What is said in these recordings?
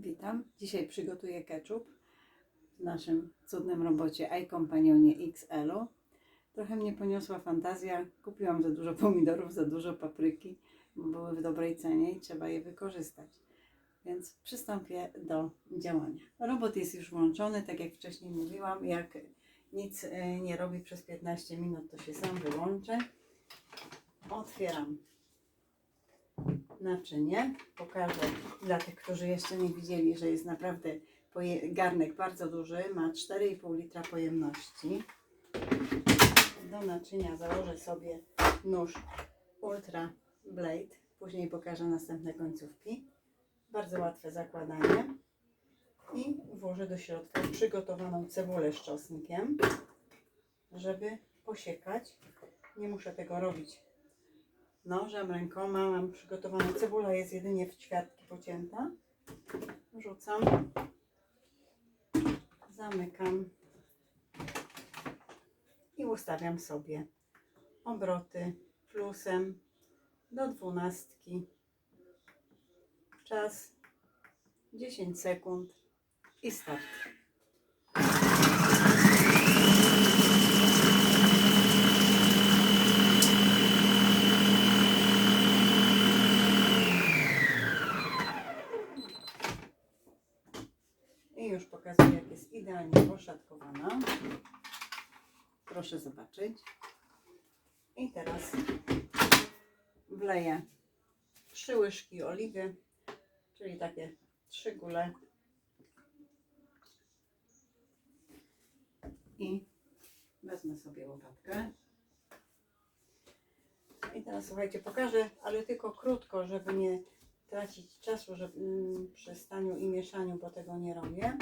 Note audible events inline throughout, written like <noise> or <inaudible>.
Witam. Dzisiaj przygotuję ketchup w naszym cudnym robocie iCompanionie XL-u. Trochę mnie poniosła fantazja. Kupiłam za dużo pomidorów, za dużo papryki, bo były w dobrej cenie i trzeba je wykorzystać. Więc przystąpię do działania. Robot jest już włączony, tak jak wcześniej mówiłam. Jak nic e, nie robi przez 15 minut, to się sam wyłączy. Otwieram naczynie. Pokażę dla tych, którzy jeszcze nie widzieli, że jest naprawdę garnek bardzo duży, ma 4,5 litra pojemności. Do naczynia założę sobie nóż Ultra Blade. Później pokażę następne końcówki. Bardzo łatwe zakładanie. I włożę do środka przygotowaną cebulę z czosnkiem, żeby posiekać. Nie muszę tego robić nożem, rękoma. Mam przygotowaną cebula, jest jedynie w ćwiartki pocięta. Rzucam. Zamykam. I ustawiam sobie obroty plusem do dwunastki. Czas 10 sekund i start. I już pokazuję, jak jest idealnie poszatkowana. Proszę zobaczyć. I teraz wleję trzy łyżki oliwy, czyli takie trzy gule. I wezmę sobie łopatkę. I teraz słuchajcie, pokażę, ale tylko krótko, żeby nie tracić czasu żeby, mm, przy staniu i mieszaniu, bo tego nie robię.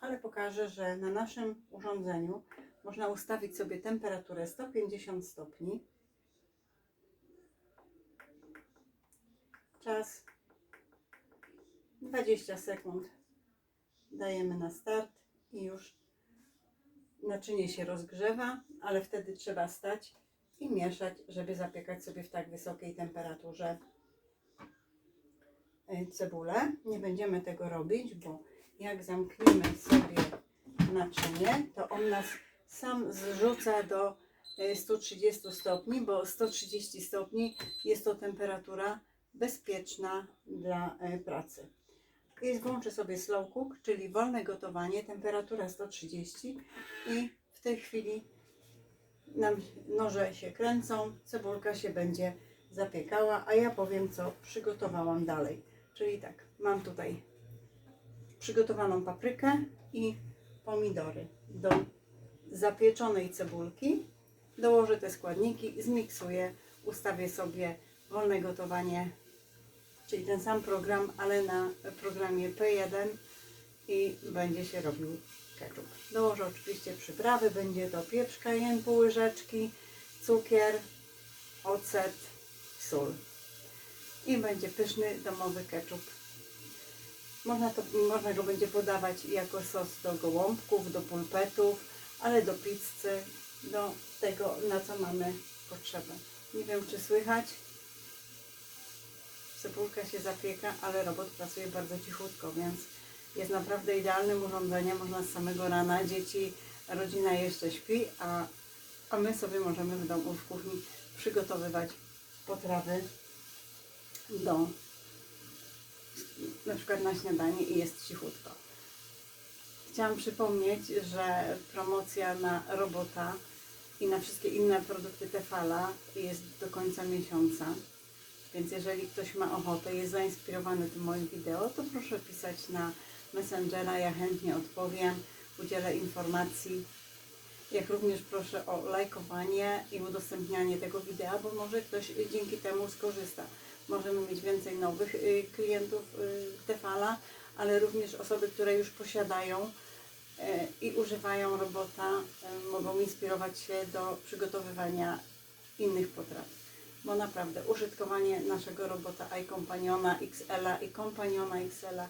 Ale pokażę, że na naszym urządzeniu można ustawić sobie temperaturę 150 stopni. Czas 20 sekund. Dajemy na start i już naczynie się rozgrzewa, ale wtedy trzeba stać i mieszać, żeby zapiekać sobie w tak wysokiej temperaturze y, cebulę. Nie będziemy tego robić, bo jak zamkniemy sobie naczynie, to on nas sam zrzuca do y, 130 stopni, bo 130 stopni jest to temperatura bezpieczna dla y, pracy. I włączę sobie slow cook, czyli wolne gotowanie, temperatura 130 i w tej chwili nam noże się kręcą, cebulka się będzie zapiekała, a ja powiem co przygotowałam dalej. Czyli tak, mam tutaj przygotowaną paprykę i pomidory. Do zapieczonej cebulki dołożę te składniki, zmiksuję, ustawię sobie wolne gotowanie, czyli ten sam program, ale na programie P1 i będzie się robił ketchup. Dołożę oczywiście przyprawy, będzie to pieprz cayenne, pół łyżeczki, cukier, ocet, sól. I będzie pyszny domowy ketchup. Można, to, można go będzie podawać jako sos do gołąbków, do pulpetów, ale do pizzy, do tego, na co mamy potrzebę. Nie wiem, czy słychać. Cebulka się zapieka, ale robot pracuje bardzo cichutko, więc jest naprawdę idealnym urządzeniem. Można z samego rana, dzieci, rodzina jeszcze śpi, a, a my sobie możemy w domu, w kuchni przygotowywać potrawy do na przykład na śniadanie i jest cichutko. Chciałam przypomnieć, że promocja na robota i na wszystkie inne produkty Tefala jest do końca miesiąca. Więc jeżeli ktoś ma ochotę, jest zainspirowany tym moim wideo, to proszę pisać na Messengera, ja chętnie odpowiem, udzielę informacji. Jak również proszę o lajkowanie i udostępnianie tego wideo, bo może ktoś dzięki temu skorzysta. Możemy mieć więcej nowych y, klientów y, Tefala, ale również osoby, które już posiadają y, i używają robota, mogą inspirować się do przygotowywania innych potraw. Bo naprawdę użytkowanie naszego robota iCompaniona XL i Companiona XL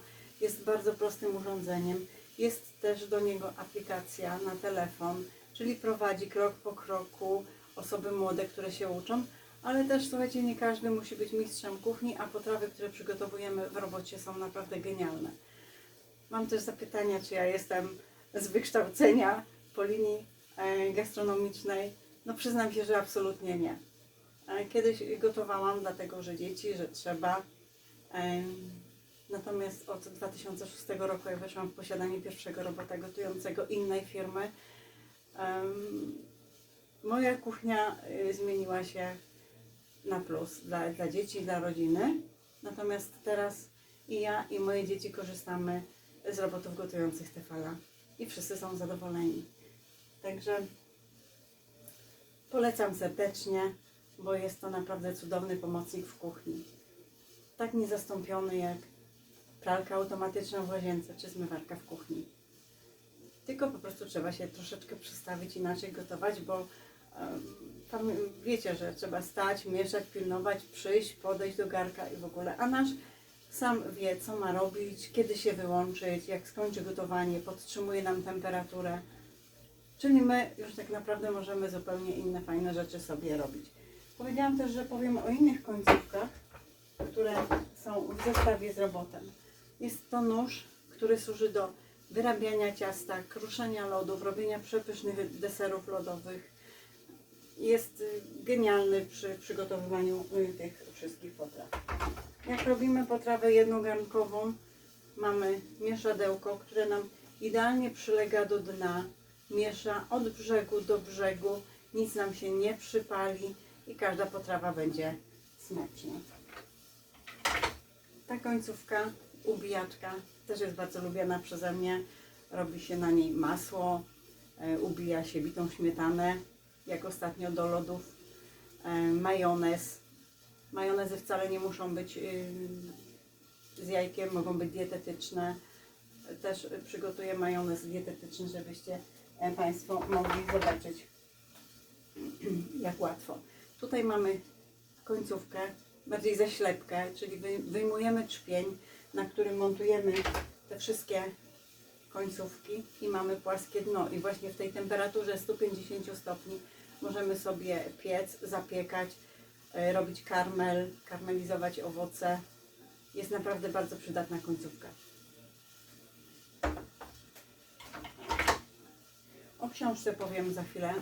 jest bardzo prostym urządzeniem. Jest też do niego aplikacja na telefon, czyli prowadzi krok po kroku osoby młode, które się uczą, ale też słuchajcie, nie każdy musi być mistrzem kuchni, a potrawy, które przygotowujemy w robocie są naprawdę genialne. Mam też zapytania, czy ja jestem z wykształcenia po linii e, gastronomicznej. No przyznam się, że absolutnie nie. E, Kiedyś gotowałam, dlatego że dzieci, że trzeba. Em, Natomiast od 2006 roku, jak weszłam w posiadanie pierwszego robota gotującego innej firmy, moja kuchnia zmieniła się na plus dla, dla dzieci, dla rodziny. Natomiast teraz i ja, i moje dzieci korzystamy z robotów gotujących Tefala i wszyscy są zadowoleni. Także polecam serdecznie, bo jest to naprawdę cudowny pomocnik w kuchni. Tak niezastąpiony jak pralka automatyczna w łazience czy zmywarka w kuchni. Tylko po prostu trzeba się troszeczkę przestawić, inaczej gotować, bo wiecie, że trzeba stać, mieszać, pilnować, przyjść, podejść do garka i w ogóle. A nasz sam wie, co ma robić, kiedy się wyłączyć, jak skończy gotowanie, podtrzymuje nam temperaturę. Czyli my już tak naprawdę możemy zupełnie inne fajne rzeczy sobie robić. Powiedziałam też, że powiem o innych końcówkach, które są w zestawie z robotem. Jest to nóż, który służy do wyrabiania ciasta, kruszenia lodów, robienia przepysznych deserów lodowych. Jest y, genialny przy przygotowywaniu y, tych wszystkich potraw. Jak robimy potrawę jednogarnkową, mamy mieszadełko, które nam idealnie przylega do dna, miesza od brzegu do brzegu, nic nam się nie przypali i każda potrawa będzie smaczna. Ta końcówka, ubijaczka, też jest bardzo lubiana przeze mnie. Robi się na niej masło, e, ubija się bitą śmietanę, jak ostatnio do lodów, e, majonez. Majonezy wcale nie muszą być y, z jajkiem, mogą być dietetyczne. Też przygotuję majonez dietetyczny, żebyście e, Państwo mogli zobaczyć, <clears throat> jak łatwo. Tutaj mamy końcówkę, bardziej zaślepkę, czyli wy- wyjmujemy trzpień, na którym montujemy te wszystkie końcówki i mamy płaskie dno. I właśnie w tej temperaturze 150 stopni możemy sobie piec, zapiekać, e, robić karmel, karmelizować owoce. Jest naprawdę bardzo przydatna końcówka. O książce powiem za chwilę,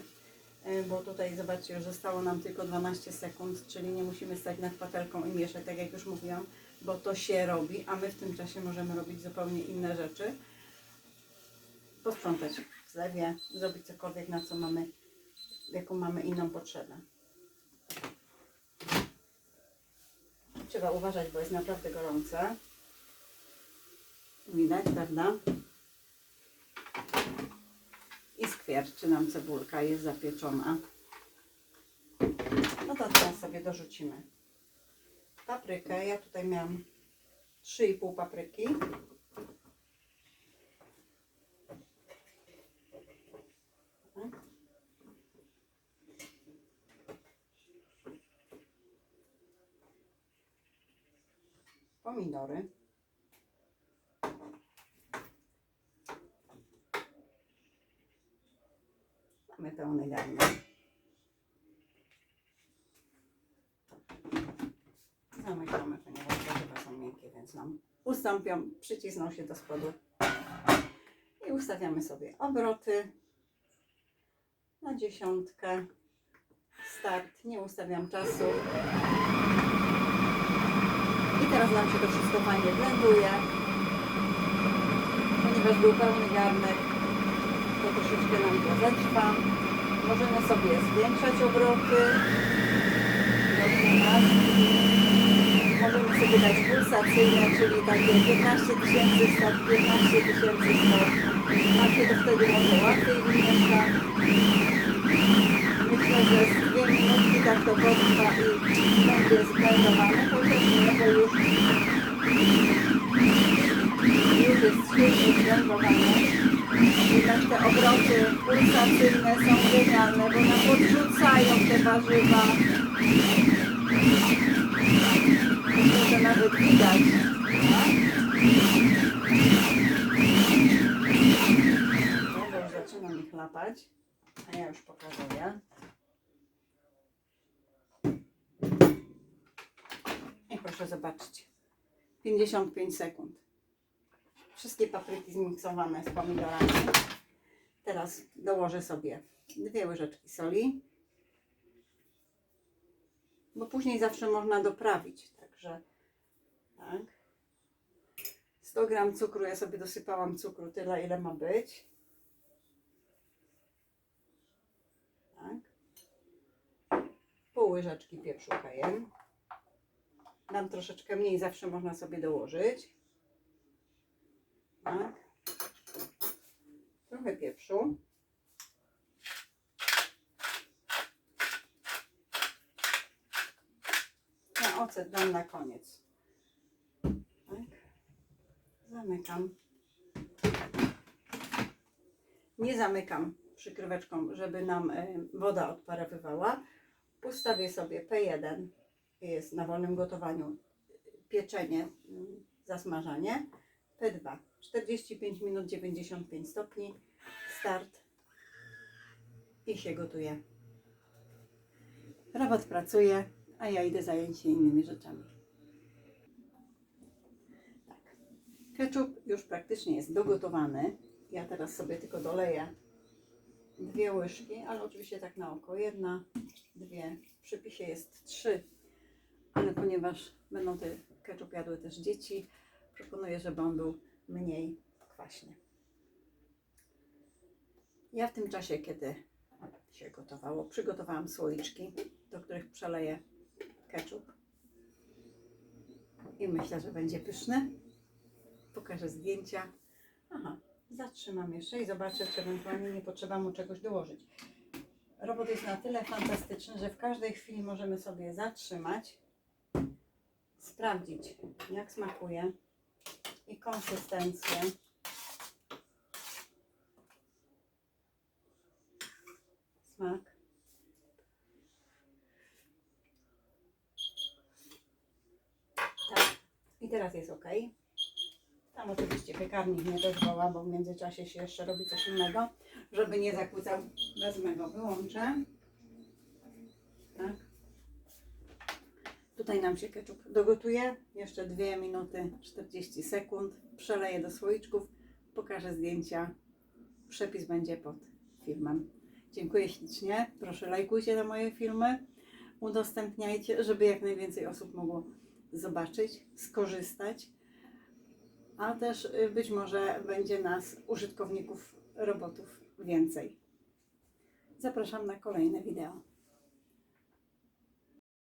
e, bo tutaj zobaczcie, już zostało nam tylko 12 sekund, czyli nie musimy stać nad patelką i mieszać, tak jak już mówiłam, bo to się robi, a my w tym czasie możemy robić zupełnie inne rzeczy. Posprzątać w zlewie, zrobić cokolwiek, na co mamy, jaką mamy inną potrzebę. Trzeba uważać, bo jest naprawdę gorące. Widać, prawda? I skwierczy nam cebulka, jest zapieczona. No to teraz sobie dorzucimy paprykę. Ja tutaj miałam 3,5 papryki. Pomidory. Mamy pełny garnek. Zamykamy, ponieważ warzywa są miękkie, więc nam ustąpią, przycisną się do spodu. I ustawiamy sobie obroty na dziesiątkę. Start, nie ustawiam czasu. I teraz nam się to wszystko fajnie blenduje. Ponieważ był pełny garnek, to troszeczkę nam to zatrwa. Możemy sobie zwiększać obroty. Możemy sobie dać pulsacyjne, czyli takie 15 tysięcy stop, 15 tysięcy stop. Nam się to wtedy może łatwiej wymieszka. Że z dwie minutki tak to i będzie nie, bo już, jest świetnie zblendowane. Jednak te obroty pulsacyjne są genialne, bo nam podrzucają te warzywa. Że nawet widać. Zaczynam ich lapać, a ja już pokazuję. I proszę zobaczyć. 55 sekund. wszystkie papryki zmiksowane z pomidorami. Teraz dołożę sobie dwie łyżeczki soli, bo później zawsze można doprawić, także tak. 100 gram cukru, ja sobie dosypałam cukru tyle, ile ma być. Tak. Pół łyżeczki pieprzu cayenne. Dam troszeczkę mniej, zawsze można sobie dołożyć. Tak. Trochę pieprzu. A ocet dam na koniec. Tak. Zamykam. Nie zamykam przykryweczką, żeby nam woda odparowywała. Ustawię sobie P1, jest na wolnym gotowaniu pieczenie, zasmażanie. P2, 45 minut, 95 stopni, start i się gotuje. Robot pracuje, a ja idę zająć się innymi rzeczami. Tak. Ketchup już praktycznie jest dogotowany. Ja teraz sobie tylko doleję dwie łyżki, ale oczywiście tak na oko. Jedna, dwie. W przypisie jest trzy, ponieważ będą te ketchup jadły też dzieci, proponuję, żeby on był mniej kwaśny. Ja w tym czasie, kiedy się gotowało, przygotowałam słoiczki, do których przeleję ketchup. I myślę, że będzie pyszny. Pokażę zdjęcia. Aha, zatrzymam jeszcze i zobaczę, czy ewentualnie nie potrzeba mu czegoś dołożyć. Robot jest na tyle fantastyczny, że w każdej chwili możemy sobie zatrzymać, sprawdzić, jak smakuje i konsystencję. Smak. Tak. I teraz jest ok. Tam oczywiście piekarnik mnie też woła, bo w międzyczasie się jeszcze robi coś innego, żeby nie zakłócał. Wezmę go, wyłączę. Tak. Tutaj nam się ketchup dogotuje. Jeszcze 2 minuty 40 sekund. Przeleję do słoiczków. Pokażę zdjęcia. Przepis będzie pod filmem. Dziękuję ślicznie. Proszę lajkujcie na moje filmy. Udostępniajcie, żeby jak najwięcej osób mogło zobaczyć, skorzystać. A też y, być może będzie nas, użytkowników robotów, więcej. Zapraszam na kolejne wideo.